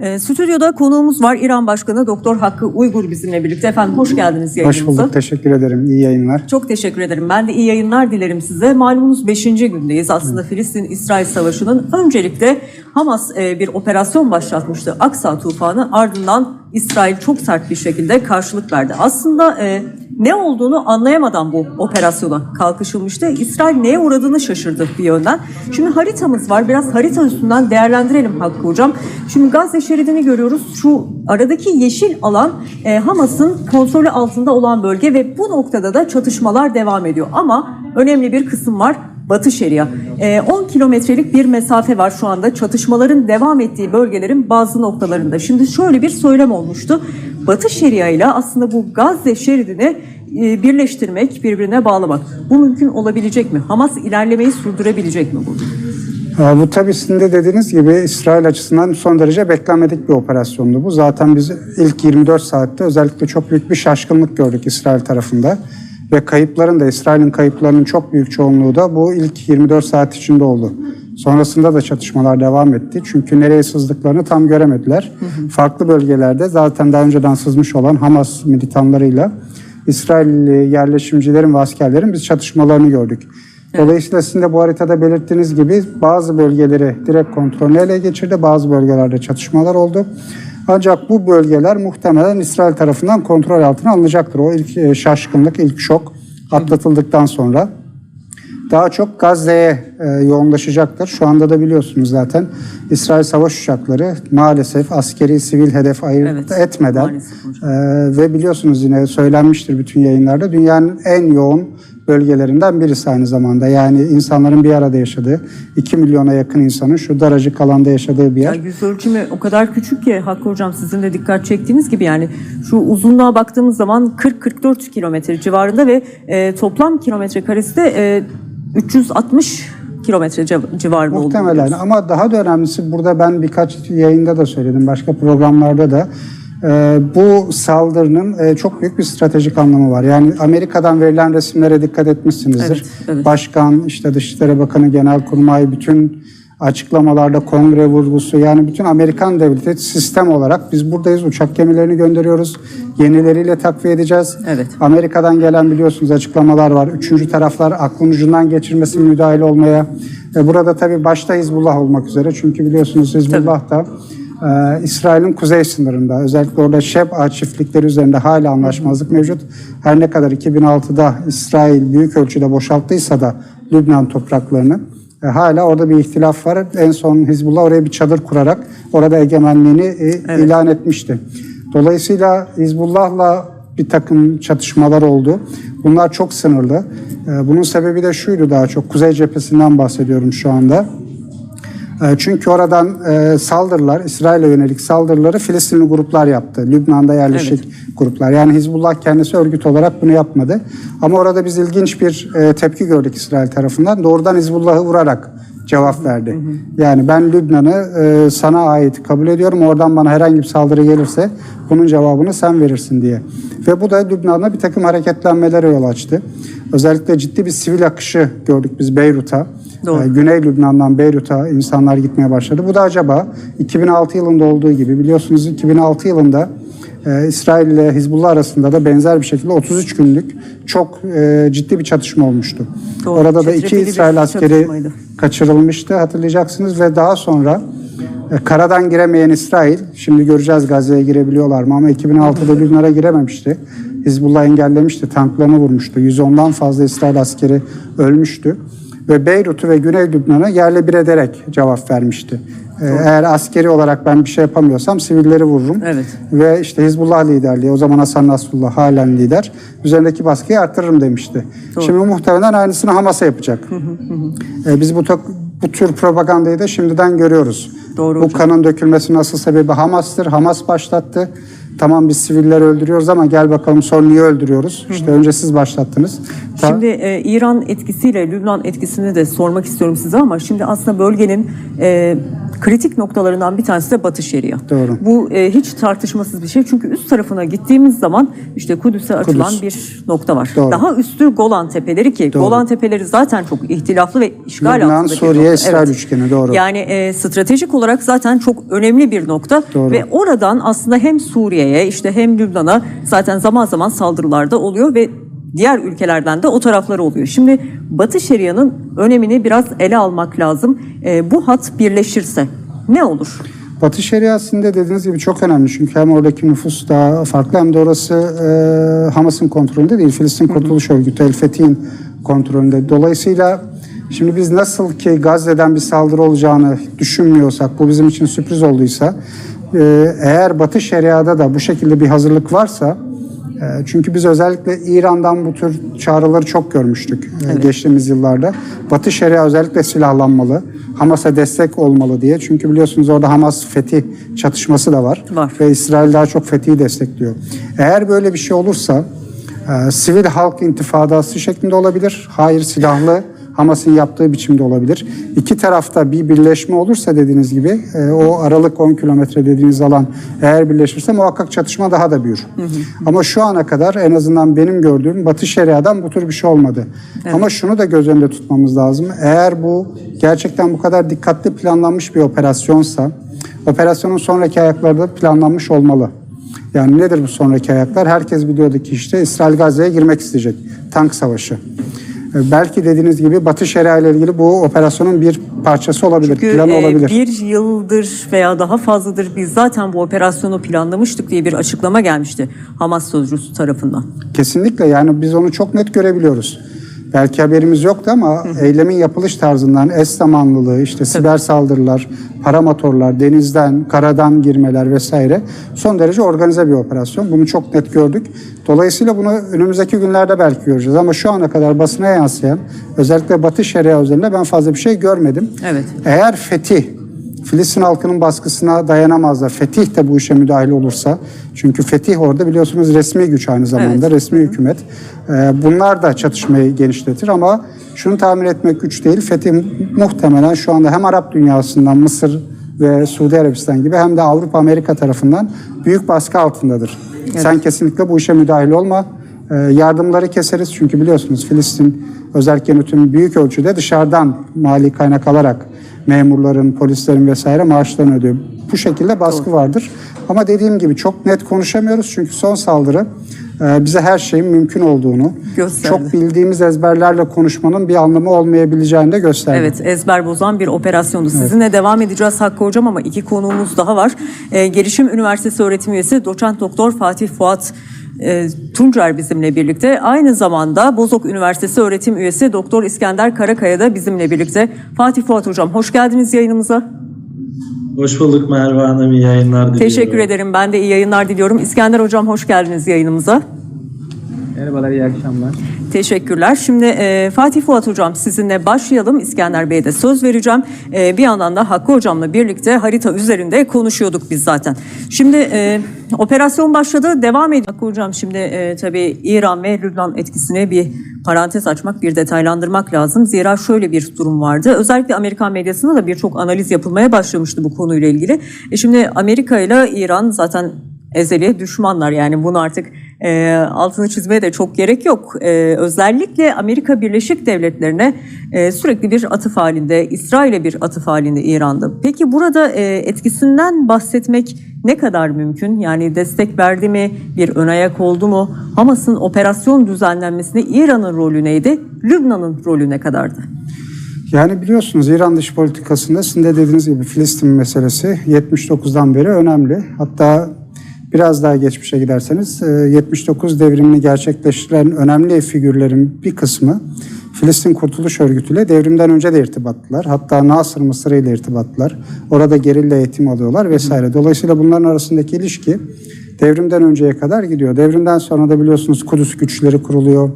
E, stüdyoda konuğumuz var. İran Başkanı Doktor Hakkı Uygur bizimle birlikte. Efendim hoş geldiniz yayınımıza. Hoş bulduk. Teşekkür ederim. İyi yayınlar. Çok teşekkür ederim. Ben de iyi yayınlar dilerim size. Malumunuz 5. gündeyiz. Aslında Filistin-İsrail Savaşı'nın öncelikle Hamas e, bir operasyon başlatmıştı. Aksa tufanı ardından İsrail çok sert bir şekilde karşılık verdi. Aslında e, ne olduğunu anlayamadan bu operasyona kalkışılmıştı. İsrail neye uğradığını şaşırdı bir yönden. Şimdi haritamız var. Biraz harita üstünden değerlendirelim Hakkı Hocam. Şimdi Gazze şeridini görüyoruz. Şu aradaki yeşil alan e, Hamas'ın kontrolü altında olan bölge ve bu noktada da çatışmalar devam ediyor. Ama önemli bir kısım var. Batı Şeria. E, 10 kilometrelik bir mesafe var şu anda çatışmaların devam ettiği bölgelerin bazı noktalarında. Şimdi şöyle bir söylem olmuştu. Batı Şeria ile aslında bu Gazze şeridini e, birleştirmek, birbirine bağlamak. Bu mümkün olabilecek mi? Hamas ilerlemeyi sürdürebilecek mi burada? Bu tabii sizin de dediğiniz gibi İsrail açısından son derece beklenmedik bir operasyondu bu. Zaten biz ilk 24 saatte özellikle çok büyük bir şaşkınlık gördük İsrail tarafında. Ve kayıpların da İsrail'in kayıplarının çok büyük çoğunluğu da bu ilk 24 saat içinde oldu. Sonrasında da çatışmalar devam etti. Çünkü nereye sızdıklarını tam göremediler. Farklı bölgelerde zaten daha önceden sızmış olan Hamas militanlarıyla İsrailli yerleşimcilerin ve askerlerin biz çatışmalarını gördük. Dolayısıyla sizin de bu haritada belirttiğiniz gibi bazı bölgeleri direkt kontrolünü ele geçirdi. Bazı bölgelerde çatışmalar oldu. Ancak bu bölgeler muhtemelen İsrail tarafından kontrol altına alınacaktır. O ilk e, şaşkınlık, ilk şok atlatıldıktan sonra. Daha çok Gazze'ye e, yoğunlaşacaktır. Şu anda da biliyorsunuz zaten İsrail savaş uçakları maalesef askeri sivil hedef ayırt Evet, etmeden e, ve biliyorsunuz yine söylenmiştir bütün yayınlarda dünyanın en yoğun bölgelerinden birisi aynı zamanda. Yani insanların bir arada yaşadığı 2 milyona yakın insanın şu daracık alanda yaşadığı bir yer. yüz ölçümü o kadar küçük ki Hakkı Hocam sizin de dikkat çektiğiniz gibi yani şu uzunluğa baktığımız zaman 40-44 kilometre civarında ve e, toplam kilometre karesi de e, 360 kilometre civ- civarında olduğunu Muhtemelen ama daha da önemlisi burada ben birkaç yayında da söyledim başka programlarda da e, bu saldırının e, çok büyük bir stratejik anlamı var. Yani Amerika'dan verilen resimlere dikkat etmişsinizdir. Evet, evet. Başkan, işte Dışişleri Bakanı, Genelkurmay bütün açıklamalarda kongre vurgusu yani bütün Amerikan devleti sistem olarak biz buradayız uçak gemilerini gönderiyoruz. Yenileriyle takviye edeceğiz. Evet. Amerika'dan gelen biliyorsunuz açıklamalar var. Üçüncü taraflar aklın ucundan geçirmesin müdahale olmaya. E, burada tabii başta Hizbullah olmak üzere. Çünkü biliyorsunuz Hizbullah da e, İsrail'in kuzey sınırında. Özellikle orada Şeb'a çiftlikleri üzerinde hala anlaşmazlık mevcut. Her ne kadar 2006'da İsrail büyük ölçüde boşalttıysa da Lübnan topraklarını e, hala orada bir ihtilaf var. En son Hizbullah oraya bir çadır kurarak orada egemenliğini e, ilan etmişti. Dolayısıyla Hizbullah'la bir takım çatışmalar oldu. Bunlar çok sınırlı. E, Bunun sebebi de şuydu daha çok. Kuzey cephesinden bahsediyorum şu anda. E, Çünkü oradan e, saldırılar, İsrail'e yönelik saldırıları Filistinli gruplar yaptı. Lübnan'da yerleşik gruplar. Yani Hizbullah kendisi örgüt olarak bunu yapmadı. Ama orada biz ilginç bir e, tepki gördük İsrail tarafından. Doğrudan Hizbullah'ı vurarak cevap verdi. Yani ben Lübnan'ı e, sana ait kabul ediyorum. Oradan bana herhangi bir saldırı gelirse bunun cevabını sen verirsin diye. Ve bu da Lübnan'da bir takım hareketlenmelere yol açtı. Özellikle ciddi bir sivil akışı gördük biz Beyrut'a. Doğru. E, Güney Lübnan'dan Beyrut'a insanlar gitmeye başladı. Bu da acaba 2006 yılında olduğu gibi biliyorsunuz 2006 yılında e, İsrail ile Hizbullah arasında da benzer bir şekilde 33 günlük çok e, ciddi bir çatışma olmuştu. Doğru, Orada da iki İsrail askeri kaçırılmıştı hatırlayacaksınız ve daha sonra e, karadan giremeyen İsrail, şimdi göreceğiz Gazze'ye girebiliyorlar mı ama 2006'da Lübnan'a girememişti. Hizbullah engellemişti, tanklarını vurmuştu. 110'dan fazla İsrail askeri ölmüştü. Ve Beyrut'u ve Güney Lübnan'ı yerle bir ederek cevap vermişti. E, Eğer askeri olarak ben bir şey yapamıyorsam sivilleri vururum. Evet. Ve işte Hizbullah liderliği, o zaman Hasan Nasrullah halen lider, üzerindeki baskıyı arttırırım demişti. Şimdi muhtemelen aynısını Hamas'a yapacak. E, biz bu, bu tür propagandayı da şimdiden görüyoruz. Doğru bu hocam. kanın dökülmesinin asıl sebebi Hamas'tır. Hamas başlattı. Tamam biz siviller öldürüyoruz ama gel bakalım sonra niye öldürüyoruz? İşte önce siz başlattınız. Ta- Şimdi e, İran etkisiyle Lübnan etkisini de sormak istiyorum size ama şimdi aslında bölgenin e, kritik noktalarından bir tanesi de Batı Şeria. Doğru. Bu e, hiç tartışmasız bir şey. Çünkü üst tarafına gittiğimiz zaman işte Kudüs'e açılan Kudüs. bir nokta var. Doğru. Daha üstü Golan Tepeleri ki Doğru. Golan Tepeleri zaten çok ihtilaflı ve işgal Lübnan, altındaki bir Suriye. İsrail üçgeni, doğru. Yani e, stratejik olarak zaten çok önemli bir nokta Doğru. ve oradan aslında hem Suriye'ye işte hem Lübnan'a zaten zaman zaman saldırılarda oluyor ve diğer ülkelerden de o tarafları oluyor. Şimdi Batı Şeria'nın önemini biraz ele almak lazım. E, bu hat birleşirse ne olur? Batı şeriasında dediğiniz gibi çok önemli çünkü hem oradaki nüfus daha farklı hem de orası e, Hamas'ın kontrolünde değil. Filistin Kurtuluş Örgütü, El Fetih'in kontrolünde. Dolayısıyla şimdi biz nasıl ki Gazze'den bir saldırı olacağını düşünmüyorsak, bu bizim için sürpriz olduysa, e, eğer Batı şeriada da bu şekilde bir hazırlık varsa, çünkü biz özellikle İran'dan bu tür çağrıları çok görmüştük e, geçtiğimiz yıllarda. Batı Şeria özellikle silahlanmalı, Hamas'a destek olmalı diye. Çünkü biliyorsunuz orada Hamas Fetih çatışması da var. Var. Ve İsrail daha çok Fetih'i destekliyor. Eğer böyle bir şey olursa e, sivil halk intifadası şeklinde olabilir. Hayır silahlı Hamas'ın yaptığı biçimde olabilir. İki tarafta bir birleşme olursa dediğiniz gibi e, o aralık 10 kilometre dediğiniz alan eğer birleşirse muhakkak çatışma daha da büyür. Ama şu ana kadar en azından benim gördüğüm Batı Şeria'dan bu tür bir şey olmadı. Ama şunu da göz önünde tutmamız lazım. Eğer bu gerçekten bu kadar dikkatli planlanmış bir operasyonsa operasyonun sonraki ayakları da planlanmış olmalı. Yani nedir bu sonraki ayaklar? Herkes biliyordu ki işte İsrail Gazze'ye girmek isteyecek. Tank savaşı. Ee, Belki dediğiniz gibi Batı Şeria ile ilgili bu operasyonun bir parçası olabilir, Çünkü planı e, olabilir. bir yıldır veya daha fazladır biz zaten bu operasyonu planlamıştık diye bir açıklama gelmişti Hamas sözcüsü tarafından. Kesinlikle yani biz onu çok net görebiliyoruz. Belki haberimiz yoktu ama eylemin yapılış tarzından eş zamanlılığı, işte siber saldırılar, paramotorlar, denizden, karadan girmeler vesaire son derece organize bir operasyon. Bunu çok net gördük. Dolayısıyla bunu önümüzdeki günlerde belki göreceğiz ama şu ana kadar basına yansıyan özellikle Batı Şeria üzerinde ben fazla bir şey görmedim. Evet. Eğer fetih Filistin halkının baskısına dayanamazlar. Fetih de bu işe müdahil olursa. Çünkü Fetih orada biliyorsunuz resmi güç aynı zamanda, Evet. resmi hükümet. Ee, bunlar da çatışmayı genişletir ama şunu tahmin etmek güç değil. Fetih muhtemelen şu anda hem Arap dünyasından Mısır ve Suudi Arabistan gibi hem de Avrupa Amerika tarafından büyük baskı altındadır. Sen kesinlikle bu işe müdahil olma. Ee, yardımları keseriz çünkü biliyorsunuz Filistin özel yönetimi büyük ölçüde dışarıdan mali kaynak alarak memurların, polislerin vesaire maaşlarını ödüyor. Bu şekilde baskı vardır. Ama dediğim gibi çok net konuşamıyoruz çünkü son saldırı e, bize her şeyin mümkün olduğunu, Gösterdi. çok bildiğimiz ezberlerle konuşmanın bir anlamı olmayabileceğini de gösterdi. Evet ezber bozan bir operasyondu. Sizinle devam edeceğiz Hakkı Hocam ama iki konuğumuz daha var. Ee, Gelişim Üniversitesi öğretim üyesi doçent doktor Fatih Fuat e, Tuncer bizimle birlikte. Aynı zamanda Bozok Üniversitesi öğretim üyesi Doktor İskender Karakaya da bizimle birlikte. Fatih Fuat Hocam hoş geldiniz yayınımıza. Hoş bulduk Merve Hanım. İyi yayınlar diliyorum. Teşekkür ederim. Ben de iyi yayınlar diliyorum. İskender Hocam hoş geldiniz yayınımıza. Merhabalar, iyi akşamlar. Teşekkürler. Şimdi e, Fatih Fuat Hocam sizinle başlayalım. İskender Bey'e de söz vereceğim. E, bir yandan da Hakkı Hocam'la birlikte harita üzerinde konuşuyorduk biz zaten. Şimdi e, operasyon başladı, devam ediyor. Hakkı Hocam şimdi e, tabii İran ve Lübnan etkisine bir parantez açmak, bir detaylandırmak lazım. Zira şöyle bir durum vardı. Özellikle Amerikan medyasında da birçok analiz yapılmaya başlamıştı bu konuyla ilgili. E, şimdi Amerika ile İran zaten ezeli düşmanlar yani bunu artık e, altını çizmeye de çok gerek yok. E, özellikle Amerika Birleşik Devletleri'ne e, sürekli bir atıf halinde, İsrail'e bir atıf halinde İran'da. Peki burada e, etkisinden bahsetmek ne kadar mümkün? Yani destek verdi mi, bir ön ayak oldu mu? Hamas'ın operasyon düzenlenmesinde İran'ın rolü neydi? Lübnan'ın rolü ne kadardı? Yani biliyorsunuz İran dış politikasında sizin de dediğiniz gibi Filistin meselesi 79'dan beri önemli. Hatta biraz daha geçmişe giderseniz e, 79 devrimini gerçekleştiren önemli figürlerin bir kısmı Filistin Kurtuluş Örgütü ile devrimden önce de irtibatlılar. Hatta Nasır Mısır ile irtibatlılar. Orada gerilla eğitim alıyorlar vesaire. Dolayısıyla bunların arasındaki ilişki devrimden önceye kadar gidiyor. Devrimden sonra da biliyorsunuz Kudüs güçleri kuruluyor.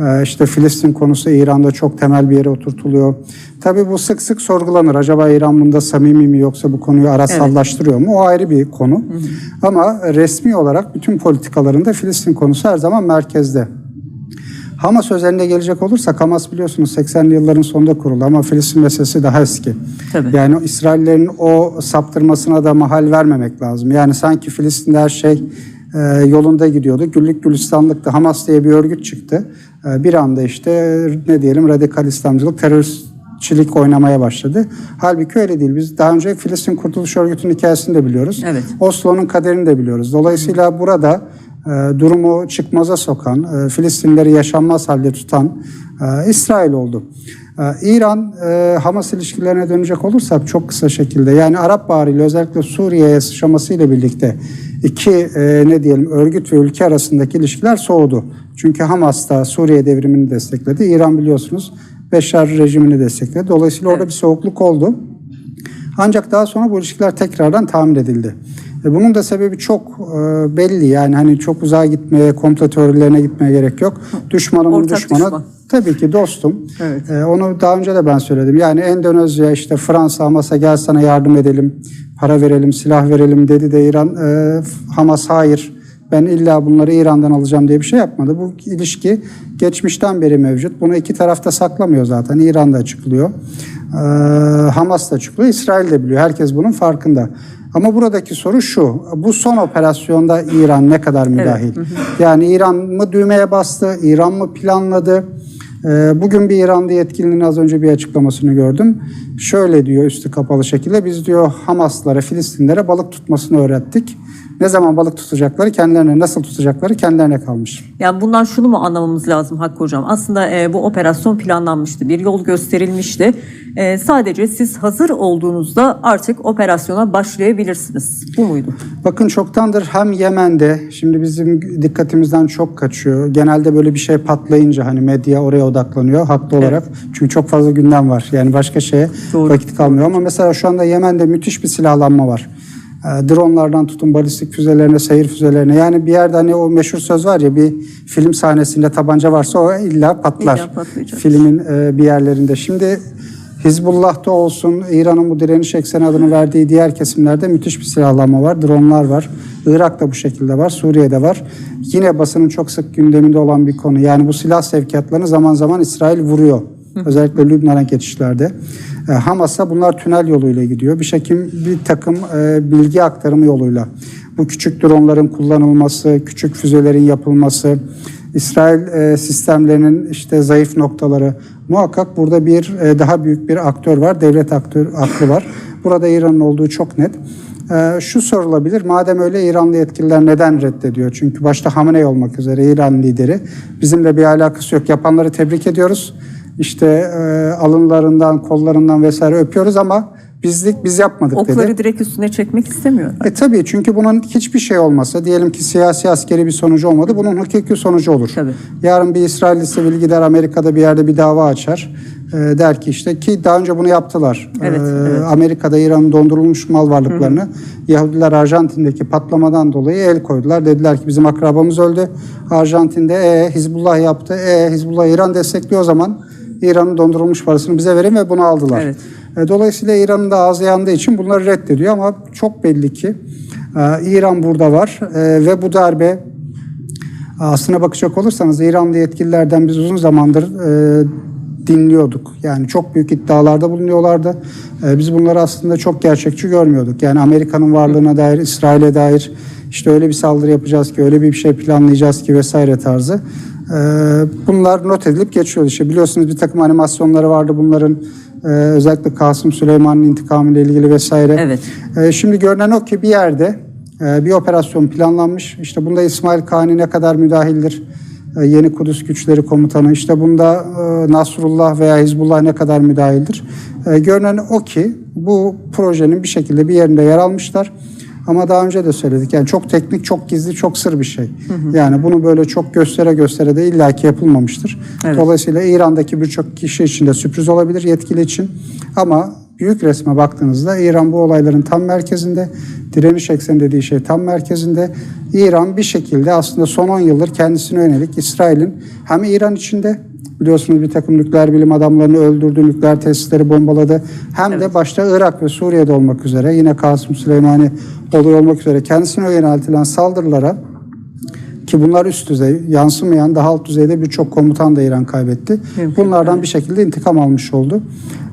Ee, İşte Filistin konusu İran'da çok temel bir yere oturtuluyor. Tabii bu sık sık sorgulanır. Acaba İran bunda samimi mi yoksa bu konuyu arasallaştırıyor mu? O ayrı bir konu. Ama resmi olarak bütün politikalarında Filistin konusu her zaman merkezde. Hamas özeline gelecek olursak Hamas biliyorsunuz 80'li yılların sonunda kuruldu ama Filistin meselesi daha eski. Tabii. Yani İsraillerin o saptırmasına da mahal vermemek lazım. Yani sanki Filistin'de her şey e, yolunda gidiyordu. Güllük gülistanlıkta Hamas diye bir örgüt çıktı. E, bir anda işte ne diyelim radikal İslamcılık, teröristçilik oynamaya başladı. Halbuki öyle değil. Biz daha önce Filistin Kurtuluş Örgütü'nün hikayesini de biliyoruz. Evet. Oslo'nun kaderini de biliyoruz. Dolayısıyla burada e, durumu çıkmaza sokan, e, Filistinleri yaşanmaz halde tutan e, İsrail oldu. E, İran e, Hamas ilişkilerine dönecek olursak çok kısa şekilde yani Arap Baharı ile özellikle Suriye'ye sıçramasıyla birlikte iki e, ne diyelim örgüt ve ülke arasındaki ilişkiler soğudu. Çünkü Hamas da Suriye devrimini destekledi. İran biliyorsunuz Beşar rejimini destekledi. Dolayısıyla orada bir soğukluk oldu. Ancak daha sonra bu ilişkiler tekrardan tamir edildi. E, Bunun da sebebi çok belli yani hani çok uzağa gitmeye, komplo teorilerine gitmeye gerek yok. Düşmanımın Ortak düşmanı düşman. Tabii ki dostum. Evet. E, onu daha önce de ben söyledim. Yani Endonezya işte Fransa Hamas'a gel sana yardım edelim, para verelim, silah verelim dedi de İran e, Hamas hayır ben illa bunları İran'dan alacağım diye bir şey yapmadı. Bu ilişki geçmişten beri mevcut. Bunu iki tarafta saklamıyor zaten. İran da açıklıyor. Ee, Hamas da açıklıyor. İsrail de biliyor. Herkes bunun farkında. Ama buradaki soru şu. Bu son operasyonda İran ne kadar müdahil? Yani İran mı düğmeye bastı? İran mı planladı? Ee, Bugün bir İranlı yetkilinin az önce bir açıklamasını gördüm. Şöyle diyor üstü kapalı şekilde biz diyor Hamaslara, Filistinlere balık tutmasını öğrettik. Ne zaman balık tutacakları, kendilerine nasıl tutacakları kendilerine kalmış. Yani bundan şunu mu anlamamız lazım Hakkı Hocam? Aslında e, bu operasyon planlanmıştı. Bir yol gösterilmişti. E, sadece siz hazır olduğunuzda artık operasyona başlayabilirsiniz. Bu muydu? Bakın çoktandır hem Yemen'de şimdi bizim dikkatimizden çok kaçıyor. Genelde böyle bir şey patlayınca hani medya oraya odaklanıyor haklı olarak. Çünkü çok fazla gündem var. Yani başka şeye Doğru. vakit kalmıyor ama mesela şu anda Yemen'de müthiş bir silahlanma var. Ee, Dronlardan tutun balistik füzelerine, seyir füzelerine. Yani bir yerde hani o meşhur söz var ya bir film sahnesinde tabanca varsa o illa patlar. İlla patlayacak. Filmin e, bir yerlerinde. Şimdi Hizbullah'ta olsun, İran'ın bu direniş ekseni adını verdiği diğer kesimlerde müthiş bir silahlanma var. Dronlar var. Irak'ta bu şekilde var. Suriye'de var. Yine basının çok sık gündeminde olan bir konu. Yani bu silah sevkiyatlarını zaman zaman İsrail vuruyor. Özellikle Lübnan'a geçişlerde. E, Hamas'a bunlar tünel yoluyla gidiyor. Bir şekilde bir takım e, bilgi aktarımı yoluyla. Bu küçük dronların kullanılması, küçük füzelerin yapılması, İsrail e, sistemlerinin işte zayıf noktaları muhakkak burada bir e, daha büyük bir aktör var. Devlet aktör aklı var. Burada İran'ın olduğu çok net. E, şu sorulabilir. Madem öyle İranlı yetkililer neden reddediyor? Çünkü başta Hamenei olmak üzere İran lideri. Bizimle bir alakası yok. Yapanları tebrik ediyoruz. İşte e, alınlarından, kollarından vesaire öpüyoruz ama bizlik biz yapmadık dedi. Okları direkt üstüne çekmek istemiyor. E tabii çünkü bunun hiçbir şey olmasa diyelim ki siyasi askeri bir sonucu olmadı bunun hakiki sonucu olur. Tabii. Yarın bir İsrail sivil gider Amerika'da bir yerde bir dava açar. E, der ki işte ki daha önce bunu yaptılar. Evet, E, evet. Amerika'da İran'ın dondurulmuş mal varlıklarını Yahudiler Arjantin'deki patlamadan dolayı el koydular. Dediler ki bizim akrabamız öldü. Arjantin'de e, Hizbullah yaptı. E, Hizbullah İran destekliyor o zaman İran'ın dondurulmuş parasını bize verin ve bunu aldılar. Evet. E, Dolayısıyla İran'ın da ağzı yandığı için bunları reddediyor ama çok belli ki e, İran burada var E, ve bu darbe aslına bakacak olursanız İranlı yetkililerden biz uzun zamandır dinliyorduk. Yani çok büyük iddialarda bulunuyorlardı. Biz bunları aslında çok gerçekçi görmüyorduk. Yani Amerika'nın varlığına dair, İsrail'e dair işte öyle bir saldırı yapacağız ki, öyle bir şey planlayacağız ki vesaire tarzı. E, bunlar not edilip geçiyor. İşte biliyorsunuz bir takım animasyonları vardı bunların. e, özellikle Kasım Süleyman'ın intikamı ile ilgili vesaire. Evet. E, şimdi görünen o ki bir yerde e, bir operasyon planlanmış. İşte bunda İsmail Kani ne kadar müdahildir? E, Yeni Kudüs Güçleri Komutanı. İşte bunda e, Nasrullah veya Hizbullah ne kadar müdahildir? E, Görünen o ki bu projenin bir şekilde bir yerinde yer almışlar. Ama daha önce de söyledik yani çok teknik, çok gizli, çok sır bir şey. Yani bunu böyle çok göstere göstere de illaki yapılmamıştır. Evet. Dolayısıyla İran'daki birçok kişi için de sürpriz olabilir yetkili için. Ama büyük resme baktığınızda İran bu olayların tam merkezinde. Direniş ekseni dediği şey tam merkezinde. İran bir şekilde aslında son 10 yıldır kendisine yönelik İsrail'in hem İran içinde biliyorsunuz bir takım nükleer bilim adamlarını öldürdü, nükleer tesisleri bombaladı. Hem de başta Irak ve Suriye'de olmak üzere yine Kasım Süleymani oluyor olmak üzere kendisine yöneltilen saldırılara Ki bunlar üst düzey, yansımayan daha alt düzeyde birçok komutan da İran kaybetti. Mümkün, Bunlardan bir şekilde intikam almış oldu.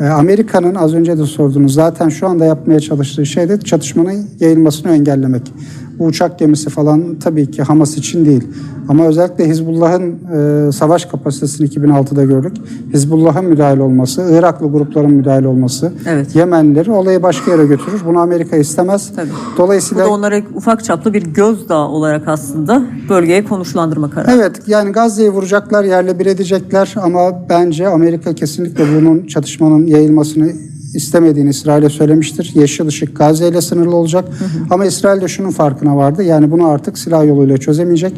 Ee, Amerika'nın az önce de sorduğunuz zaten şu anda yapmaya çalıştığı şey de çatışmanın yayılmasını engellemek. Bu uçak gemisi falan tabii ki Hamas için değil. Ama özellikle Hizbullah'ın e, savaş kapasitesini 2006'da gördük. Hizbullah'ın müdahil olması, Iraklı grupların müdahil olması, Evet. Yemenlileri olayı başka yere götürür. Bunu Amerika istemez. Tabii. Bu Dolayısıyla da onlara ufak çaplı bir gözdağı olarak aslında bölgeye konuşlandırma kararı. Evet yani Gazze'yi vuracaklar, yerle bir edecekler ama bence Amerika kesinlikle bunun çatışmanın yayılmasını istemediğini İsrail'e söylemiştir. Yeşil ışık Gazze ile sınırlı olacak. Ama İsrail de şunun farkına vardı. Yani bunu artık silah yoluyla çözemeyecek.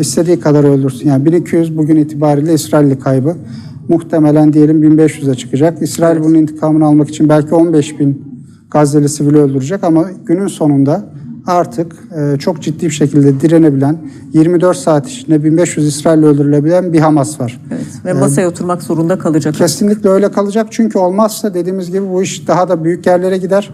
İstediği kadar öldürsün. Yani 1200 bugün itibariyle İsrailli kaybı. Muhtemelen diyelim 1500'e çıkacak. İsrail bunun intikamını almak için belki 15 bin Gazze'li sivili öldürecek ama günün sonunda artık e, çok ciddi bir şekilde direnebilen 24 saat içinde 1500 İsrailli öldürülebilen bir Hamas var. Evet. Ve masaya oturmak zorunda kalacak. Kesinlikle öyle kalacak çünkü olmazsa dediğimiz gibi bu iş daha da büyük yerlere gider.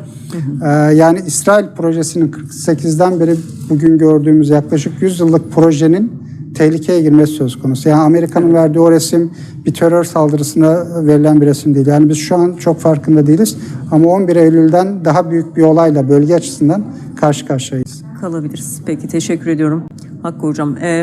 Ee, yani İsrail projesinin 48'den beri bugün gördüğümüz yaklaşık 100 yıllık projenin tehlikeye girmesi söz konusu. Yani Amerika'nın verdiği o resim bir terör saldırısına verilen bir resim değil. Yani biz şu an çok farkında değiliz ama 11 Eylül'den daha büyük bir olayla bölge açısından karşı karşıyayız. kalabiliriz. Peki teşekkür ediyorum Hakkı Hocam. Ee,